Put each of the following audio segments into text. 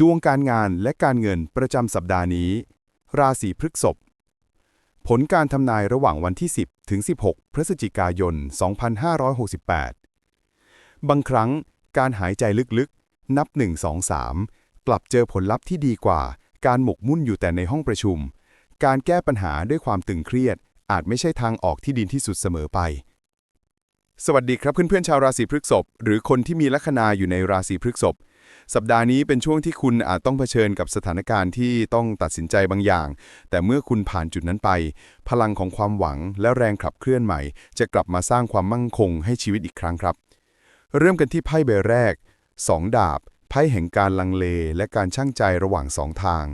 ดวงการงานและการเงินประจำสัปดาห์นี้ ราศีพฤษภผลการทำนายระหว่างวันที่ 10 ถึง 16 พฤศจิกายน 2568 บางครั้งการหายใจลึกๆ นับ 1 2 3 กลับเจอผลลัพธ์ที่ดีกว่า การหมกมุ่นอยู่แต่ในห้องประชุม การแก้ปัญหาด้วยความตึงเครียด อาจไม่ใช่ทางออกที่ดีที่สุดเสมอไป สวัสดีครับเพื่อนๆชาวราศีพฤษภหรือคนที่มีลัคนาอยู่ในราศีพฤษภ สัปดาห์นี้เป็นช่วงที่คุณอาจต้องเผชิญกับสถานการณ์ที่ต้องตัดสินใจบางอย่าง แต่เมื่อคุณผ่านจุดนั้นไป พลังของความหวังและแรงขับเคลื่อนใหม่ จะกลับมาสร้างความมั่งคงให้ชีวิตอีกครั้งครับ เริ่มกันที่ไพ่ใบแรก 2 ดาบ ไพ่แห่งการลังเล และการช่างใจระหว่างสองทาง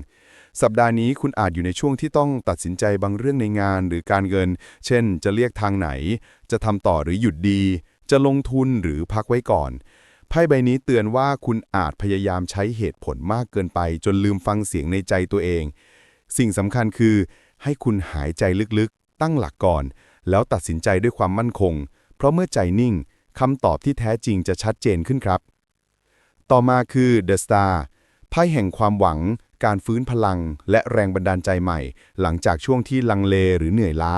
สัปดาห์นี้คุณอาจอยู่ในช่วงที่ต้องตัดสินใจบางเรื่องในงานหรือการเงิน เช่น จะเรียกทางไหน จะทำต่อหรือหยุดดี จะลงทุนหรือพักไว้ก่อน ไพ่ใบนี้เตือนว่าคุณอาจพยายามใช้เหตุผลมากเกินไป จนลืมฟังเสียงในใจตัวเอง สิ่งสำคัญคือ ให้คุณหายใจลึกๆ ตั้งหลักก่อน แล้วตัดสินใจด้วยความมั่นคง เพราะเมื่อใจนิ่งคำตอบที่แท้จริงจะชัดเจนขึ้นครับ ต่อมาคือ The Star ไพ่แห่งความหวัง การฟื้นพลัง และแรงบันดาลใจใหม่ หลังจากช่วงที่ลังเลหรือเหนื่อยล้า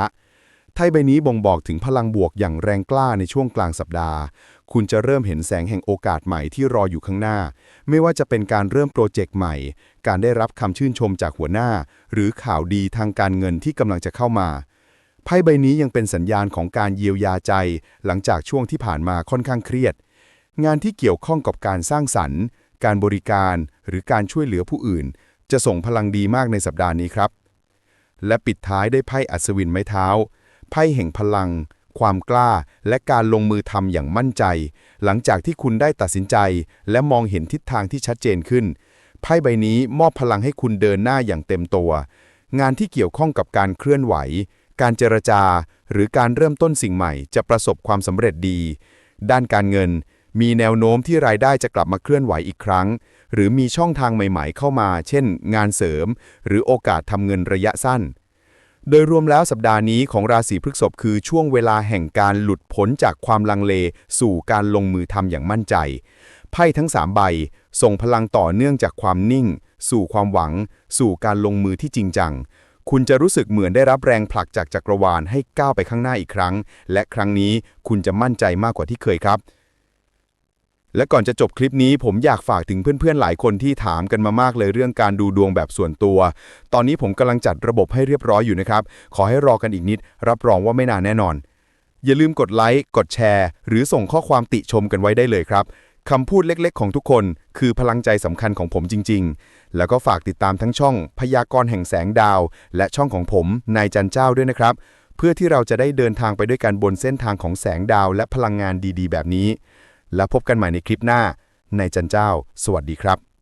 ไพ่ใบนี้บ่งบอกถึงพลังบวกอย่างแรงกล้าในช่วงกลางสัปดาห์ คุณจะเริ่มเห็นแสงแห่งโอกาสใหม่ที่รออยู่ข้างหน้า ไม่ว่าจะเป็นการเริ่มโปรเจกต์ใหม่ การได้รับคำชื่นชมจากหัวหน้า หรือข่าวดีทางการเงินที่กำลังจะเข้ามาไพ่ใบนี้ยังเป็นสัญญาณของการเยียวยาใจ หลังจากช่วงที่ผ่านมาค่อนข้างเครียด งานที่เกี่ยวข้องกับการสร้างสรรค์ การบริการ หรือการช่วยเหลือผู้อื่น จะส่งพลังดีมากในสัปดาห์นี้ครับ และปิดท้ายด้วยไพ่อัศวินไม้เท้า ไพ่แห่งพลัง ความกล้า และการลงมือทำอย่างมั่นใจ หลังจากที่คุณได้ตัดสินใจ และมองเห็นทิศทางที่ชัดเจนขึ้น ไพ่ใบนี้มอบพลังให้คุณเดินหน้าอย่างเต็มตัว งานที่เกี่ยวข้องกับการเคลื่อนไหว การเจรจา หรือการเริ่มต้นสิ่งใหม่ จะประสบความสำเร็จดี ด้านการเงิน มีแนวโน้มที่รายได้จะกลับมาเคลื่อนไหวอีกครั้ง หรือมีช่องทางใหม่ ๆ เข้ามา เช่น งานเสริม หรือโอกาสทำเงินระยะสั้น โดยรวมแล้วสัปดาห์นี้ของราศีพฤษภคือช่วงเวลาแห่งการหลุดพ้นจากความลังเล สู่การลงมือทำอย่างมั่นใจ ไพ่ทั้ง 3 ใบ ส่งพลังต่อเนื่องจากความนิ่ง สู่ความหวัง สู่การลงมือที่จริงจัง คุณจะรู้สึกเหมือนได้รับแรงผลักจากจักรวาลให้ก้าวไปข้างหน้าอีกครั้ง และครั้งนี้คุณจะมั่นใจมากกว่าที่เคยครับ และก่อนจะจบคลิปนี้ผมอยากฝากถึงเพื่อนๆ หลายคนที่ถามกันมามากเลยเรื่องการดูดวงแบบส่วนตัว ตอนนี้ผมกำลังจัดระบบให้เรียบร้อยอยู่นะครับ ขอให้รอกันอีกนิด รับรองว่าไม่นานแน่นอน อย่าลืมกดไลค์ กดแชร์ หรือส่งข้อความติชมกันไว้ได้เลยครับคำพูดเล็กๆ ของทุกคน คือพลังใจสำคัญของผมจริง ๆ แล้วก็ฝากติดตามทั้งช่องพยากรณ์แห่งแสงดาว และช่องของผมนายจันเจ้าด้วยนะครับ เพื่อที่เราจะได้เดินทางไปด้วยกันบนเส้นทางของแสงดาว และพลังงานดีๆ แบบนี้ แล้วพบกันใหม่ในคลิปหน้า ในจันเจ้า สวัสดีครับ